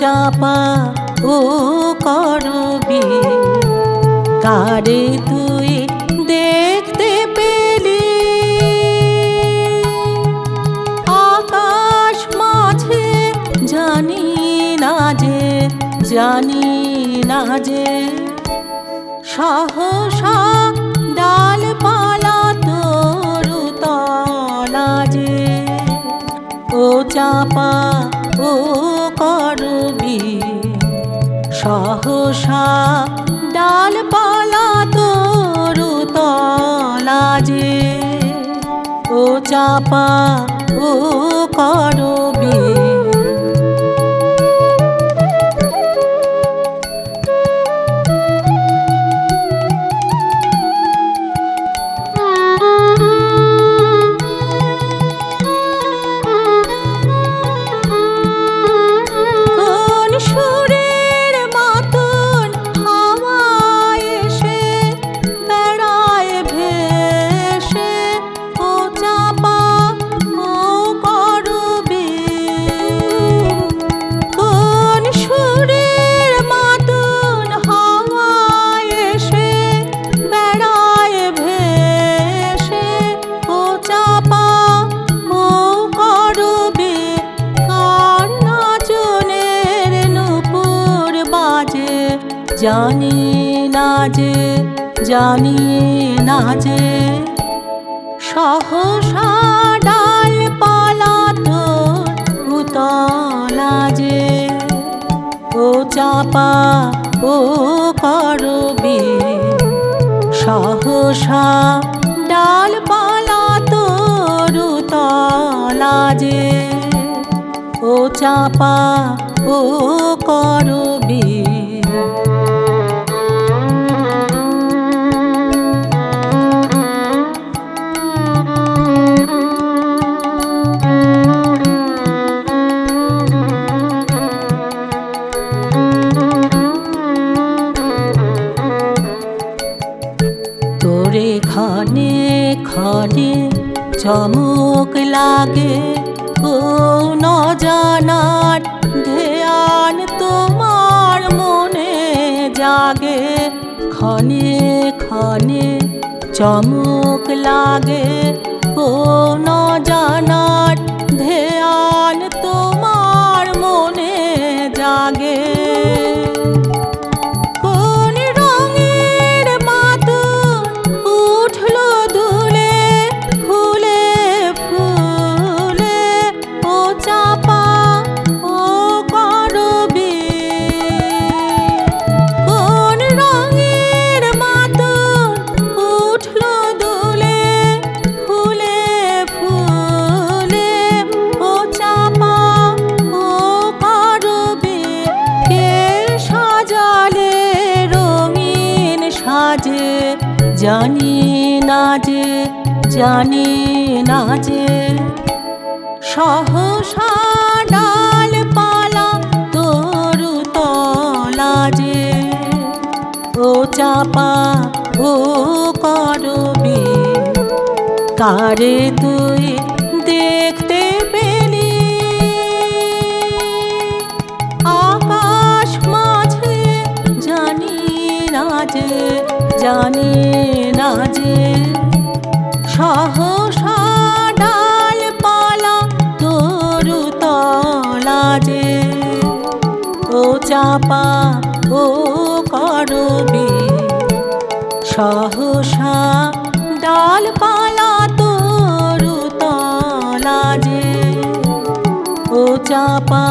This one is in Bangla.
চাপা ও করবি। কারে তুই দেখতে পেলি? আকাশ মাঝে জানি না যে, জানি না যে, সহসা চাপা ও করবি। সহসা ডালপালা তরু তলা যে। ও চাপা ও করবি। জানি না যে, জানি না যে, সহসা ডালপালা তোর উতলা যে, ও চাপা, ও করবি, সহসা ডালপালা তরু তলা যে, ও চাপা, ও করবি তোরে ক্ষণে ক্ষণে চমক লাগে। ও ন জানার ধ্যান তোমার মনে জাগে। ক্ষণে ক্ষণে চমক লাগে। ও জানি না যে, জানি না যে, সহসা ডালপালা তরু তলা যে, ও চাপা ও করবি, কারে তুই দেখতে পেলি? আকাশ মাঝে জানি না জানি না যে সহসা ডালপালা তরু তলা যে। ও চাপা, ও করবি, সহসা ডালপালা তরু তলা যে। ও চাপা